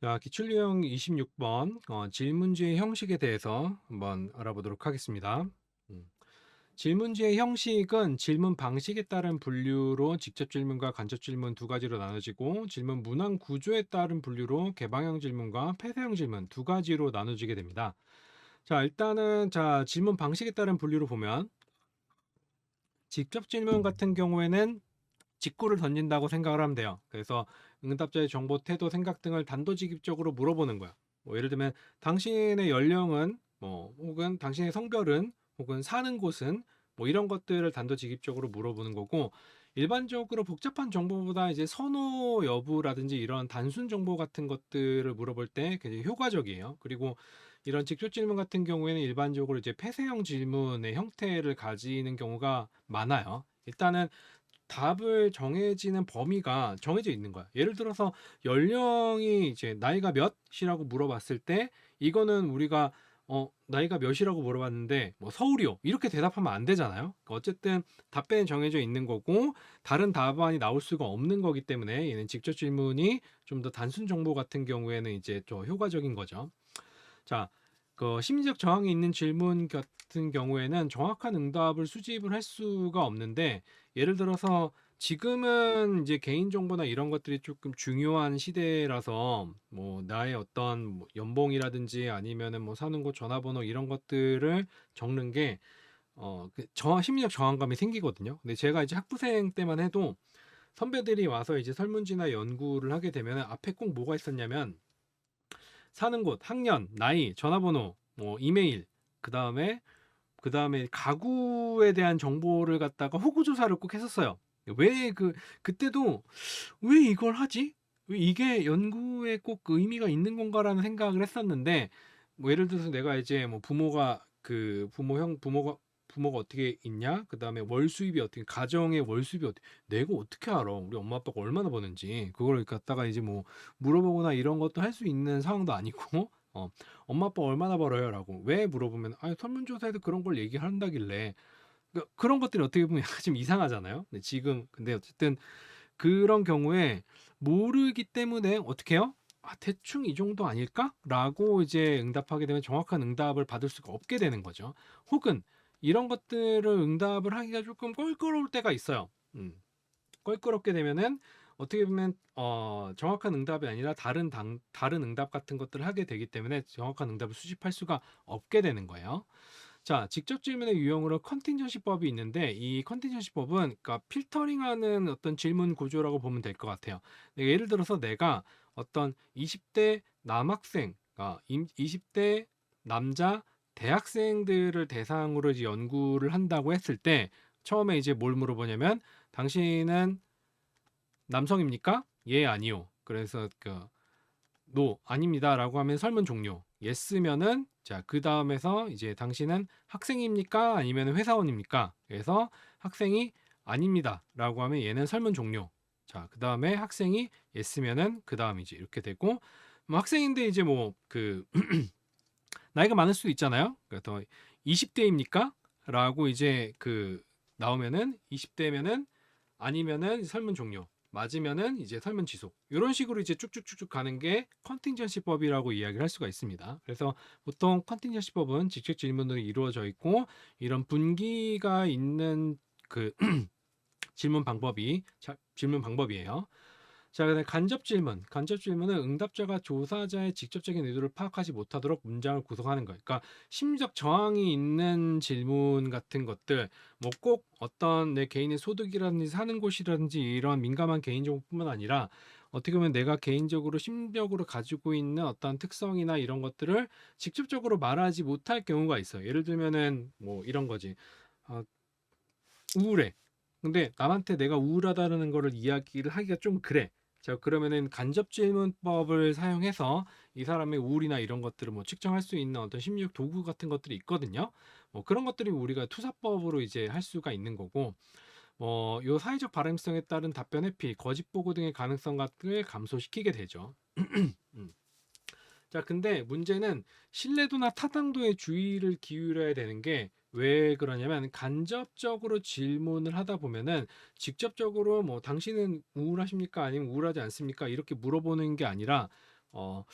자, 기출 유형 26번 어, 질문지의 형식에 대해서 한번 알아보도록 하겠습니다. 음. 질문지의 형식은 질문 방식에 따른 분류로 직접 질문과 간접 질문 두 가지로 나눠지고 질문 문항 구조에 따른 분류로 개방형 질문과 폐쇄형 질문 두 가지로 나눠지게 됩니다. 자, 일단은 자, 질문 방식에 따른 분류로 보면 직접 질문 같은 경우에는 직구를 던진다고 생각을 하면 돼요. 그래서 응답자의 정보, 태도, 생각 등을 단도직입적으로 물어보는 거야. 뭐 예를 들면 당신의 연령은 뭐 혹은 당신의 성별은 혹은 사는 곳은 뭐 이런 것들을 단도직입적으로 물어보는 거고 일반적으로 복잡한 정보보다 이제 선호 여부라든지 이런 단순 정보 같은 것들을 물어볼 때 굉장히 효과적이에요. 그리고 이런 직접 질문 같은 경우에는 일반적으로 이제 폐쇄형 질문의 형태를 가지는 경우가 많아요. 일단은 답을 정해지는 범위가 정해져 있는 거야. 예를 들어서 연령이 이제 나이가 몇이라고 물어봤을 때 이거는 우리가 어 나이가 몇이라고 물어봤는데 뭐 서울이요 이렇게 대답하면 안 되잖아요. 그러니까 어쨌든 답변이 정해져 있는 거고 다른 답안이 나올 수가 없는 거기 때문에 얘는 직접 질문이 좀 더 단순 정보 같은 경우에는 이제 좀 효과적인 거죠. 자, 그 심리적 저항이 있는 질문 같은 경우에는 정확한 응답을 수집을 할 수가 없는데 예를 들어서 지금은 이제 개인정보나 이런 것들이 조금 중요한 시대라서 뭐 나의 어떤 뭐 연봉이라든지 아니면은 뭐 사는 곳 전화번호 이런 것들을 적는 게 어, 그 저항, 심리적 저항감이 생기거든요. 근데 제가 이제 학부생 때만 해도 선배들이 와서 이제 설문지나 연구를 하게 되면 앞에 꼭 뭐가 있었냐면 사는 곳, 학년, 나이, 전화번호, 뭐 이메일, 그 다음에 그 다음에 가구에 대한 정보를 갖다가 호구 조사를 꼭 했었어요. 왜 그 그때도 왜 이걸 하지? 왜 이게 연구에 꼭 의미가 있는 건가라는 생각을 했었는데 뭐 예를 들어서 내가 이제 뭐 부모가 그 부모 형 부모가 부모가 어떻게 있냐? 그다음에 월 수입이 어떻게 가정의 월 수입이 어떻게 내가 어떻게 알아? 우리 엄마 아빠가 얼마나 버는지 그걸 갖다가 이제 뭐 물어보거나 이런 것도 할 수 있는 상황도 아니고 어 엄마 아빠 얼마나 벌어요 라고 왜 물어보면 아 설문조사에도 그런 걸 얘기한다길래 그 그런 것들이 어떻게 보면 약간 좀 이상하잖아요. 근데 지금 근데 어쨌든 그런 경우에 모르기 때문에 어떻게 해요? '아 대충 이 정도 아닐까?'라고 이제 응답하게 되면 정확한 응답을 받을 수가 없게 되는 거죠. 혹은 이런 것들을 응답을 하기가 조금 껄끄러울 때가 있어요. 음. 껄끄럽게 되면은 어떻게 보면 어 정확한 응답이 아니라 다른 당 다른 응답 같은 것들을 하게 되기 때문에 정확한 응답을 수집할 수가 없게 되는 거예요. 자, 직접 질문의 유형으로 컨팅전시법이 있는데 이 컨팅전시법은 그러니까 필터링하는 어떤 질문 구조라고 보면 될 것 같아요. 네, 예를 들어서 내가 어떤 20대 남학생, 그러니까 20대 남자 대학생들을 대상으로 이제 연구를 한다고 했을 때 처음에 이제 뭘 물어보냐면 당신은 남성입니까? 예, 아니요. 그래서 그 노, 아닙니다라고 하면 설문 종료. 예스면은 자, 그 다음에서 이제 당신은 학생입니까? 아니면 회사원입니까? 그래서 학생이 아닙니다라고 하면 얘는 설문 종료. 자, 그 다음에 학생이 예스면은 그 다음 이제 이렇게 되고 뭐 학생인데 이제 뭐 그 나이가 많을 수도 있잖아요. 그래서 20대입니까? 라고 이제 그 나오면은 20대면은 아니면은 설문 종료. 맞으면은 이제 설문 지속. 이런 식으로 이제 쭉쭉쭉쭉 가는 게 컨팅전시법이라고 이야기를 할 수가 있습니다. 그래서 보통 컨팅전시법은 직접 질문으로 이루어져 있고 이런 분기가 있는 그 질문 방법이 자, 질문 방법이에요. 자, 그다음에 간접 질문. 간접 질문은 응답자가 조사자의 직접적인 의도를 파악하지 못하도록 문장을 구성하는 거예요. 그러니까 심리적 저항이 있는 질문 같은 것들, 뭐 꼭 어떤 내 개인의 소득이라든지 사는 곳이라든지 이런 민감한 개인정보뿐만 아니라 어떻게 보면 내가 개인적으로 심리적으로 가지고 있는 어떤 특성이나 이런 것들을 직접적으로 말하지 못할 경우가 있어요. 예를 들면은 뭐 이런 거지. 아, 우울해. 근데 남한테 내가 우울하다는 거를 이야기를 하기가 좀 그래. 자, 그러면은 간접 질문법을 사용해서 이 사람의 우울이나 이런 것들을 뭐 측정할 수 있는 어떤 심리학 도구 같은 것들이 있거든요. 뭐 그런 것들이 우리가 투사법으로 이제 할 수가 있는 거고, 뭐, 요 사회적 발행성에 따른 답변 회피, 거짓 보고 등의 가능성 같은 감소시키게 되죠. 음. 자, 근데 문제는 신뢰도나 타당도에 주의를 기울여야 되는 게 왜 그러냐면 간접적으로 질문을 하다 보면은 직접적으로 뭐 "당신은 우울하십니까? 아니면 우울하지 않습니까?" 이렇게 물어보는 게 아니라 어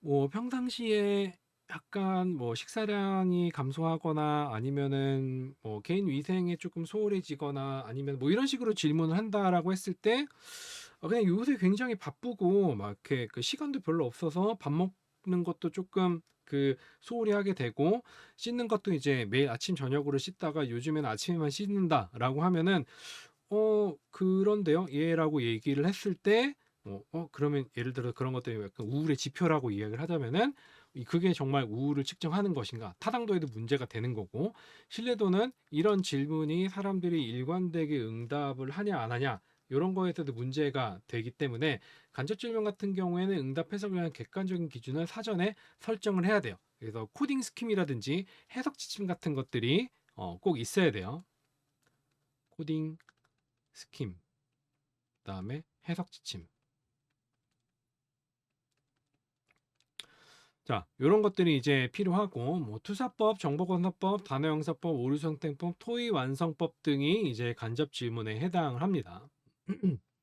뭐 평상시에 약간 뭐 식사량이 감소하거나 아니면은 뭐 개인 위생에 쪼끔 소홀해지거나 아니면 뭐 이런 식으로 질문을 한다라고 했을 때어 그냥 요새 굉장히 바쁘고 막 이렇게 그 시간도 별로 없어서 밥 먹 는 것도 쪼끔 그 소홀히 하게 되고 씻는 것도 이제 매일 아침 저녁으로 씻다가 요즘에는 아침에만 씻는다라고 하면은 "어 그런데요." 예."라고 얘기를 했을 때 어 어 그러면 예를 들어 그런 것들이 약간 우울의 지표라고 이야기를 하자면은 이 그게 정말 우울을 측정하는 것인가 타당도에도 문제가 되는 거고 신뢰도는 이런 질문이 사람들이 일관되게 응답을 하냐 안 하냐 요런 거에서도 문제가 되기 때문에 간접 질문 같은 경우에는 응답 해석을 위한 객관적인 기준을 사전에 설정을 해야 돼요. 그래서 코딩 스킴이라든지 해석 지침 같은 것들이 어 꼭 있어야 돼요. 코딩 스킴 그다음에 해석 지침. 자 요런 것들이 이제 필요하고 뭐 투사법, 정보건설법, 단어형사법, 오류선택법, 토의 완성법 등이 이제 간접 질문에 해당을 합니다.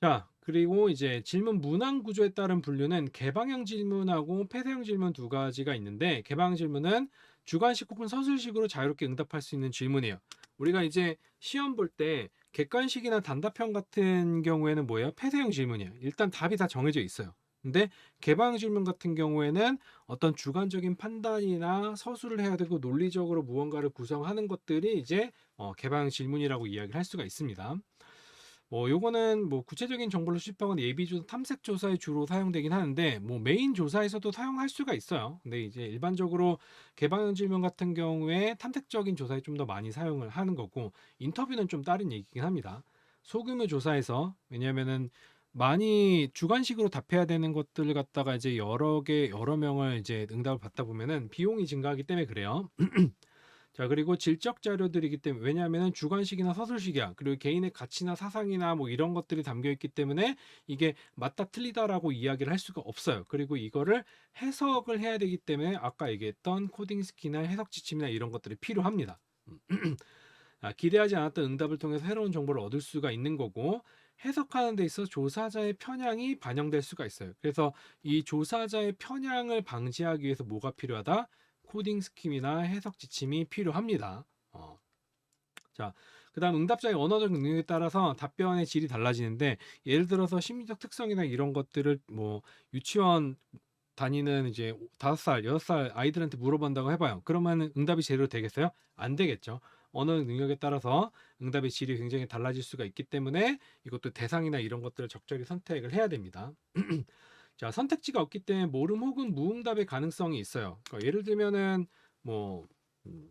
자 그리고 이제 질문 문항 구조에 따른 분류는 개방형 질문하고 폐쇄형 질문 두 가지가 있는데 개방형 질문은 주관식 혹은 서술식으로 자유롭게 응답할 수 있는 질문이에요. 우리가 이제 시험 볼 때 객관식이나 단답형 같은 경우에는 뭐예요? 폐쇄형 질문이에요. 일단 답이 다 정해져 있어요. 근데 개방형 질문 같은 경우에는 어떤 주관적인 판단이나 서술을 해야 되고 논리적으로 무언가를 구성하는 것들이 이제 어 개방형 질문이라고 이야기를 할 수가 있습니다. 뭐 요거는 뭐 구체적인 정보를 수집하거나 예비 조사, 탐색 조사에 주로 사용되긴 하는데 뭐 메인 조사에서도 사용할 수가 있어요. 근데 이제 일반적으로 개방형 질문 같은 경우에 탐색적인 조사에 좀 더 많이 사용을 하는 거고 인터뷰는 좀 다른 얘기긴 합니다. 소규모 조사에서 왜냐하면은 많이 주관식으로 답해야 되는 것들을 갖다가 이제 여러 개 여러 명을 이제 응답을 받다 보면은 비용이 증가하기 때문에 그래요. 자 그리고 질적 자료들이기 때문에 왜냐하면은 주관식이나 서술식이야. 그리고 개인의 가치나 사상이나 뭐 이런 것들이 담겨 있기 때문에 이게 맞다 틀리다라고 이야기를 할 수가 없어요. 그리고 이거를 해석을 해야 되기 때문에 아까 얘기했던 코딩 스키나 해석 지침이나 이런 것들이 필요합니다. 아 기대하지 않았던 응답을 통해서 새로운 정보를 얻을 수가 있는 거고 해석하는 데 있어서 조사자의 편향이 반영될 수가 있어요. 그래서 이 조사자의 편향을 방지하기 위해서 뭐가 필요하다? 코딩 스킴이나 해석 지침이 필요합니다. 어. 자, 그 다음 응답자의 언어적 능력에 따라서 답변의 질이 달라지는데 예를 들어서 심리적 특성이나 이런 것들을 뭐 유치원 다니는 이제 5살, 6살 아이들한테 물어본다고 해 봐요. 그러면은 응답이 제대로 되겠어요? 안 되겠죠. 언어 능력에 따라서 응답의 질이 굉장히 달라질 수가 있기 때문에 이것도 대상이나 이런 것들을 적절히 선택을 해야 됩니다. 자, 선택지가 없기 때문에 모름 혹은 무응답의 가능성이 있어요. 그러니까 예를 들면은 뭐 음,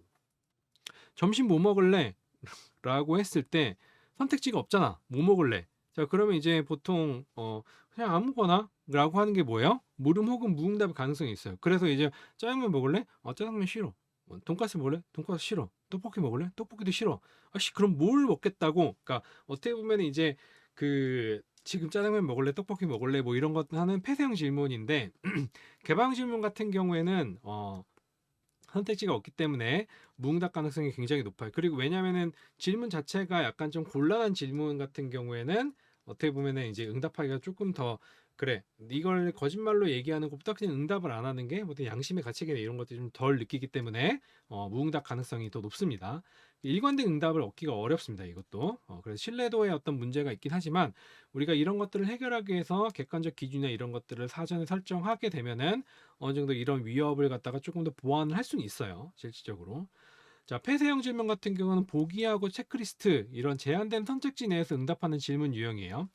점심 뭐 먹을래? 라고 했을 때 선택지가 없잖아. 뭐 먹을래? 자, 그러면 이제 보통 어 그냥 아무거나 라고 하는 게 뭐예요? 모름 혹은 무응답의 가능성이 있어요. 그래서 이제 짜장면 먹을래? 어, 짜장면 싫어. 뭐 돈까스 먹을래? 돈까스 싫어. 떡볶이 먹을래? 떡볶이도 싫어. 아씨 그럼 뭘 먹겠다고? 그러니까 어떻게 보면 이제 그 지금 짜장면 먹을래? 떡볶이 먹을래? 뭐 이런 것 하는 폐쇄형 질문인데 개방 질문 같은 경우에는 어 선택지가 없기 때문에 무응답 가능성이 굉장히 높아요. 그리고 왜냐면은 질문 자체가 약간 좀 곤란한 질문 같은 경우에는 어떻게 보면은 이제 응답하기가 조금 더 그래 이걸 거짓말로 얘기하는 것보다 그냥 응답을 안 하는 게 어떤 양심의 가책이나 이런 것들이 좀 덜 느끼기 때문에 어, 무응답 가능성이 더 높습니다. 일관된 응답을 얻기가 어렵습니다. 이것도 어, 그래서 신뢰도에 어떤 문제가 있긴 하지만 우리가 이런 것들을 해결하기 위해서 객관적 기준이나 이런 것들을 사전에 설정하게 되면은 어느 정도 이런 위협을 갖다가 조금 더 보완을 할 수는 있어요. 실질적으로. 자, 폐쇄형 질문 같은 경우는 보기하고 체크리스트 이런 제한된 선택지 내에서 응답하는 질문 유형이에요.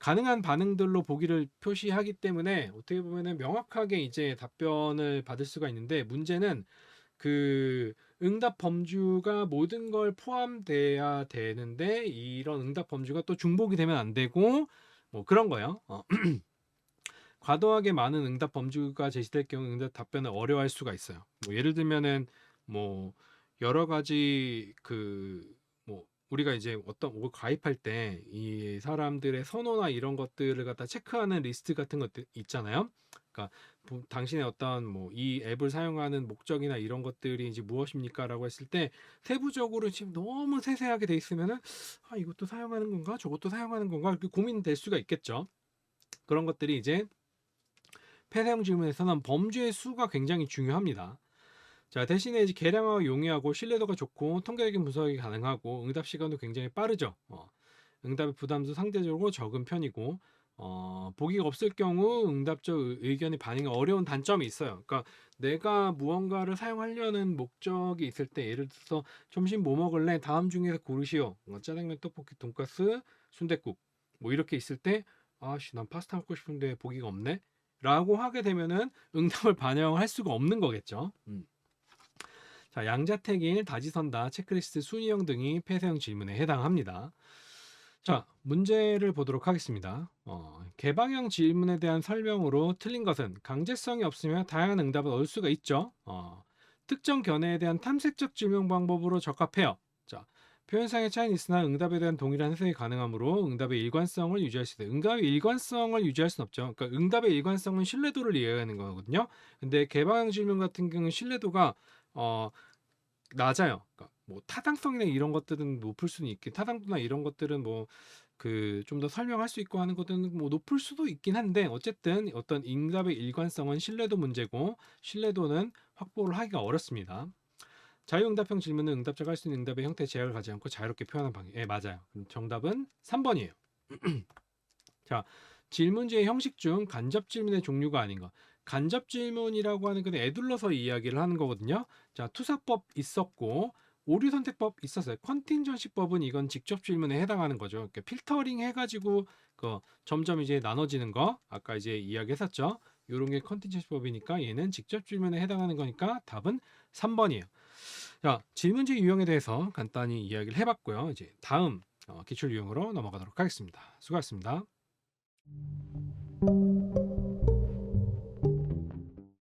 가능한 반응들로 보기를 표시하기 때문에 어떻게 보면은 명확하게 이제 답변을 받을 수가 있는데 문제는 그 응답 범주가 모든 걸 포함돼야 되는데 이런 응답 범주가 또 중복이 되면 안 되고 뭐 그런 거예요. 어. 과도하게 많은 응답 범주가 제시될 경우 응답 답변을 어려워할 수가 있어요. 뭐 예를 들면은 뭐 여러 가지 그뭐 우리가 이제 어떤 뭘 가입할 때 이 사람들의 선호나 이런 것들을 갖다 체크하는 리스트 같은 것들 있잖아요. 그러니까 보- 당신의 어떤 뭐 이 앱을 사용하는 목적이나 이런 것들이 이제 무엇입니까라고 했을 때 세부적으로 지금 너무 세세하게 돼 있으면은 아 이것도 사용하는 건가 저것도 사용하는 건가 이렇게 고민될 수가 있겠죠. 그런 것들이 이제 폐사용 질문에서는 범주의 수가 굉장히 중요합니다. 자, 대신에 이제 개량화가 용이하고 신뢰도가 좋고 통계적인 분석이 가능하고 응답 시간도 굉장히 빠르죠. 어, 응답의 부담도 상대적으로 적은 편이고 어, 보기가 없을 경우 응답자 의- 의견이 반영이 어려운 단점이 있어요. 그러니까 내가 무언가를 사용하려는 목적이 있을 때 예를 들어서 점심 뭐 먹을래? 다음 중에서 고르시오. 뭐 짜장면, 떡볶이, 돈가스, 순댓국 뭐 이렇게 있을 때 아씨 난 파스타 먹고 싶은데 보기가 없네. 라고 하게 되면은 응답을 반영할 수가 없는 거겠죠. 음. 자, 양자택일, 다지선다, 체크리스트, 순위형 등이 폐쇄형 질문에 해당합니다. 자, 문제를 보도록 하겠습니다. 어, 개방형 질문에 대한 설명으로 틀린 것은 강제성이 없으면 다양한 응답을 얻을 수가 있죠. 어, 특정 견해에 대한 탐색적 질문 방법으로 적합해요. 자, 표현상의 차이는 있으나 응답에 대한 동일한 해석이 가능하므로 응답의 일관성을 유지할 수 있어요. 응답의 일관성을 유지할 수는 없죠. 그러니까 응답의 일관성은 신뢰도를 이해하는 거거든요. 근데 개방형 질문 같은 경우는 신뢰도가 어, 낮아요. 그러니까 뭐 타당성이나 이런 것들은 높을 수는 있긴 타당도나 이런 것들은 뭐 그 좀 더 설명할 수 있고 하는 것들은 뭐 높을 수도 있긴 한데 어쨌든 어떤 응답의 일관성은 신뢰도 문제고 신뢰도는 확보를 하기가 어렵습니다. 자유응답형 질문은 응답자가 할 수 있는 응답의 형태 제약을 가지 않고 자유롭게 표현하는 방식. 예, 맞아요. 그럼 정답은 3번이에요. 자, 질문지의 형식 중 간접 질문의 종류가 아닌 것. 간접 질문이라고 하는 건 애둘러서 이야기를 하는 거거든요. 자, 투사법 있었고 오류 선택법 있었어요. 컨팅전시법은 이건 직접 질문에 해당하는 거죠. 그러니까 필터링 해가지고 그 점점 이제 나눠지는 거 아까 이제 이야기했었죠. 요런 게 컨팅전시법이니까 얘는 직접 질문에 해당하는 거니까 답은 3번이에요. 자, 질문지 유형에 대해서 간단히 이야기를 해봤고요. 이제 다음 어, 기출 유형으로 넘어가도록 하겠습니다. 수고하셨습니다.